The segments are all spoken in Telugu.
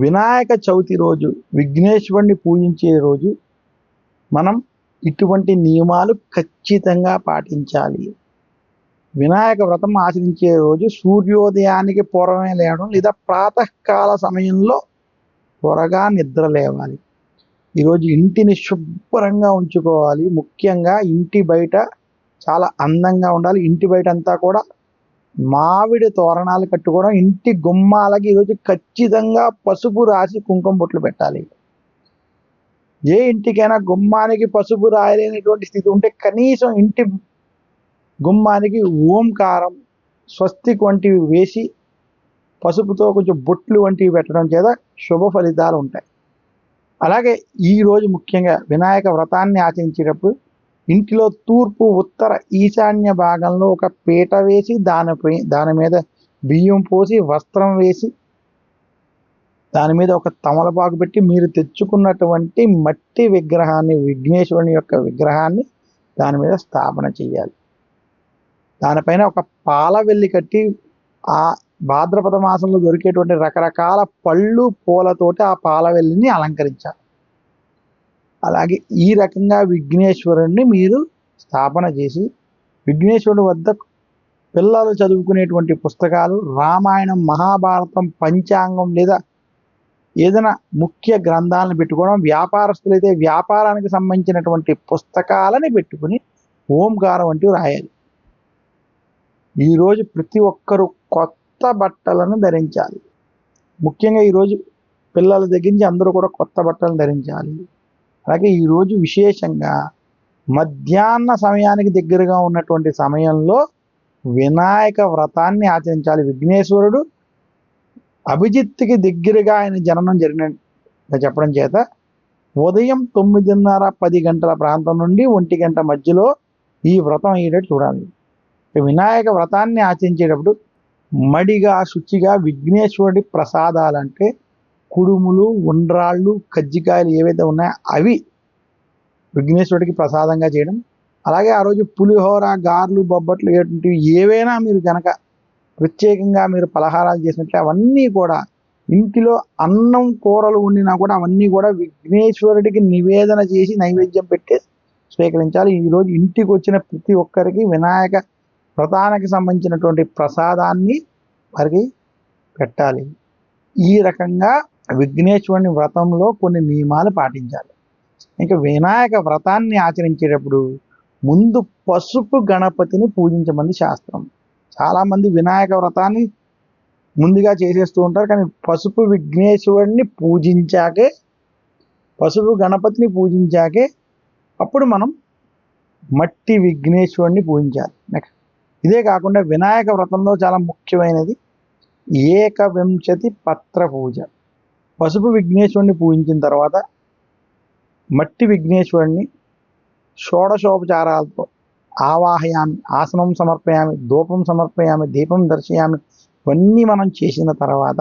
వినాయక చవితి రోజు విఘ్నేశ్వరుని పూజించే రోజు మనం ఇటువంటి నియమాలు ఖచ్చితంగా పాటించాలి. వినాయక వ్రతం ఆచరించే రోజు సూర్యోదయానికి పూర్వమే లేవడం లేదా ప్రాతకాల సమయంలో త్వరగా నిద్ర లేవాలి. ఈరోజు ఇంటిని శుభ్రంగా ఉంచుకోవాలి. ముఖ్యంగా ఇంటి బయట చాలా అందంగా ఉండాలి. ఇంటి బయట అంతా కూడా మామిడి తోరణాలు కట్టుకోవడం ఇంటి గుమ్మాలకి ఈరోజు ఖచ్చితంగా పసుపు రాసి కుంకుమ బొట్లు పెట్టాలి. ఏ ఇంటికైనా గుమ్మానికి పసుపు రాయలేనటువంటి స్థితి ఉంటే కనీసం ఇంటి గుమ్మానికి ఓంకారం స్వస్తిక్ వంటివి వేసి పసుపుతో కొంచెం బొట్లు వంటివి పెట్టడం చేత శుభ ఫలితాలు ఉంటాయి. అలాగే ఈరోజు ముఖ్యంగా వినాయక వ్రతాన్ని ఆచరించేటప్పుడు ఇంటిలో తూర్పు ఉత్తర ఈశాన్య భాగంలో ఒక పీట వేసి దానిపై దాని మీద బియ్యం పోసి వస్త్రం వేసి దాని మీద ఒక తమలపాకు పెట్టి మీరు తెచ్చుకున్నటువంటి మట్టి విగ్రహాన్ని విఘ్నేశ్వరుని యొక్క విగ్రహాన్ని దాని మీద స్థాపన చేయాలి. దానిపైన ఒక పాల వెళ్ళి కట్టి ఆ భాద్రపద మాసంలో దొరికేటువంటి రకరకాల పళ్ళు పూలతోటి ఆ పాల వెళ్ళిని అలంకరించాలి. అలాగే ఈ రకంగా విఘ్నేశ్వరుణ్ణి మీరు స్థాపన చేసి విఘ్నేశ్వరుడు వద్ద పిల్లలు చదువుకునేటువంటి పుస్తకాలు రామాయణం మహాభారతం పంచాంగం లేదా ఏదైనా ముఖ్య గ్రంథాలను పెట్టుకోవడం వ్యాపారస్తులైతే వ్యాపారానికి సంబంధించినటువంటి పుస్తకాలని పెట్టుకుని ఓంకారం వంటివి రాయాలి. ఈరోజు ప్రతి ఒక్కరూ కొత్త బట్టలను ధరించాలి. ముఖ్యంగా ఈరోజు పిల్లల దగ్గర నుంచి అందరూ కూడా కొత్త బట్టలను ధరించాలి. అలాగే ఈరోజు విశేషంగా మధ్యాహ్న సమయానికి దగ్గరగా ఉన్నటువంటి సమయంలో వినాయక వ్రతాన్ని ఆచరించాలి. విఘ్నేశ్వరుడు అభిజిత్తుకి దగ్గరగా ఆయన జననం జరిగిన చెప్పడం చేత ఉదయం తొమ్మిదిన్నర పది గంటల ప్రాంతం నుండి ఒంటి గంట మధ్యలో ఈ వ్రతం అయ్యేటట్టు చూడాలి. వినాయక వ్రతాన్ని ఆచరించేటప్పుడు మడిగా శుచిగా విఘ్నేశ్వరుడి ప్రసాదాలంటే కుడుములు ఉండ్రాళ్ళు కజ్జికాయలు ఏవైతే ఉన్నాయో అవి విఘ్నేశ్వరుడికి ప్రసాదంగా చేయడం. అలాగే ఆ రోజు పులిహోర గార్లు బొబ్బట్లు ఇటువంటివి ఏవైనా మీరు కనుక ప్రత్యేకంగా మీరు పలహారాలు చేసినట్లే అవన్నీ కూడా ఇంటిలో అన్నం కూరలు వండినా కూడా అవన్నీ కూడా విఘ్నేశ్వరుడికి నివేదన చేసి నైవేద్యం పెట్టి స్వీకరించాలి. ఈరోజు ఇంటికి వచ్చిన ప్రతి ఒక్కరికి వినాయక వ్రతానికి సంబంధించినటువంటి ప్రసాదాన్ని వారికి పెట్టాలి. ఈ రకంగా విఘ్నేశ్వరుని వ్రతంలో కొన్ని నియమాలు పాటించాలి. ఇంకా వినాయక వ్రతాన్ని ఆచరించేటప్పుడు ముందు పసుపు గణపతిని పూజించమంది శాస్త్రం. చాలామంది వినాయక వ్రతాన్ని ముందుగా చేసేస్తూ ఉంటారు కానీ పసుపు విఘ్నేశ్వరుడిని పూజించాకే పసుపు గణపతిని పూజించాకే అప్పుడు మనం మట్టి విఘ్నేశ్వరుడిని పూజించాలి. నెక్స్ట్ ఇదే కాకుండా వినాయక వ్రతంలో చాలా ముఖ్యమైనది ఏకవింశతి పత్ర పూజ. పసుపు విఘ్నేశ్వరుని పూజించిన తర్వాత మట్టి విఘ్నేశ్వరుణ్ణి షోడశోపచారాలతో ఆవాహయామి ఆసనం సమర్పయామి ధూపం సమర్పయామి దీపం దర్శయామి ఇవన్నీ మనం చేసిన తర్వాత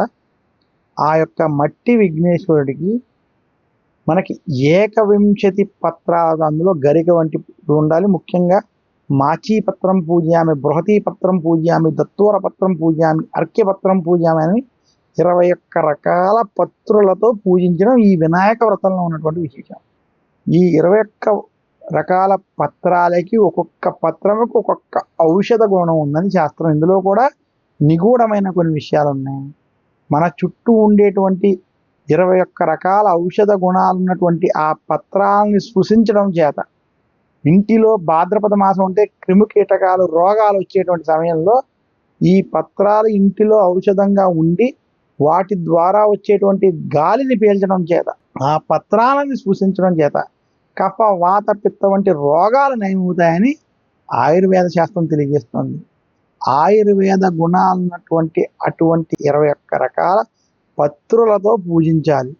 ఆ యొక్క మట్టి విఘ్నేశ్వరుడికి మనకి ఏకవింశతి పత్రాలు అందులో గరిక వంటి ఉండాలి. ముఖ్యంగా మాచీ పత్రం పూజయామి బృహతీ పత్రం పూజయామి దత్తూర పత్రం పూజయామి అర్క్యపత్రం పూజయామి అని ఇరవై ఒక్క రకాల పత్రులతో పూజించడం ఈ వినాయక వ్రతంలో ఉన్నటువంటి విశేషం. ఈ ఇరవై ఒక్క రకాల పత్రాలకి ఒక్కొక్క పత్రముకు ఒక్కొక్క ఔషధ గుణం ఉందని శాస్త్రం. ఇందులో కూడా నిగూఢమైన కొన్ని విషయాలు ఉన్నాయి. మన చుట్టూ ఉండేటువంటి ఇరవై ఒక్క రకాల ఔషధ గుణాలు ఉన్నటువంటి ఆ పత్రాలని స్పృశించడం చేత ఇంటిలో భాద్రపద మాసం ఉంటే క్రిమి కీటకాలు రోగాలు వచ్చేటువంటి సమయంలో ఈ పత్రాలు ఇంటిలో ఔషధంగా ఉండి వాటి ద్వారా వచ్చేటువంటి గాలిని పీల్చడం చేత ఆ పత్రాలని సూచించడం చేత కఫ వాత పిత్త వంటి రోగాలు నయమవుతాయని ఆయుర్వేద శాస్త్రం తెలియజేస్తుంది. ఆయుర్వేద గుణాలు ఉన్నటువంటి అటువంటి ఇరవై ఒక్క రకాల పత్రులతో పూజించాలి.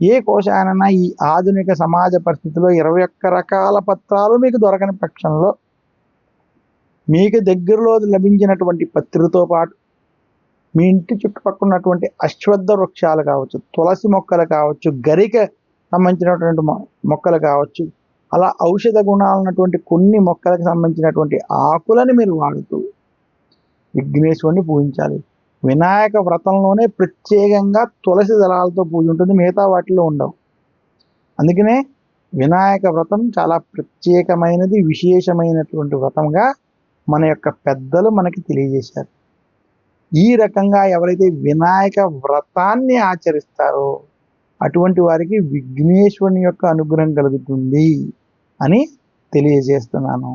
ఏ కోశానైనా ఈ ఆధునిక సమాజ పరిస్థితిలో ఇరవై ఒక్క రకాల పత్రాలు మీకు దొరకని పక్షంలో మీకు దగ్గరలో లభించినటువంటి పత్రితో పాటు మీ ఇంటి చుట్టుపక్కల ఉన్నటువంటి అశ్వద్ధ వృక్షాలు కావచ్చు తులసి మొక్కలు కావచ్చు గరిక సంబంధించినటువంటి మొ- మొక్కలు కావచ్చు అలా ఔషధ గుణాలు ఉన్నటువంటి కొన్ని మొక్కలకు సంబంధించినటువంటి ఆకులని మీరు వాడుతూ విఘ్నేశ్వరుని పూజించాలి. వినాయక వ్రతంలోనే ప్రత్యేకంగా తులసి దళాలతో పూజ ఉంటుంది మిగతా వాటిలో ఉండవు. అందుకనే వినాయక వ్రతం చాలా ప్రత్యేకమైనది విశేషమైనటువంటి వ్రతంగా మన యొక్క పెద్దలు మనకి తెలియజేశారు. ఈ రకంగా ఎవరైతే వినాయక వ్రతాన్ని ఆచరిస్తారో అటువంటి వారికి విఘ్నేశ్వరుని యొక్క అనుగ్రహం కలుగుతుంది అని తెలియజేస్తున్నాను.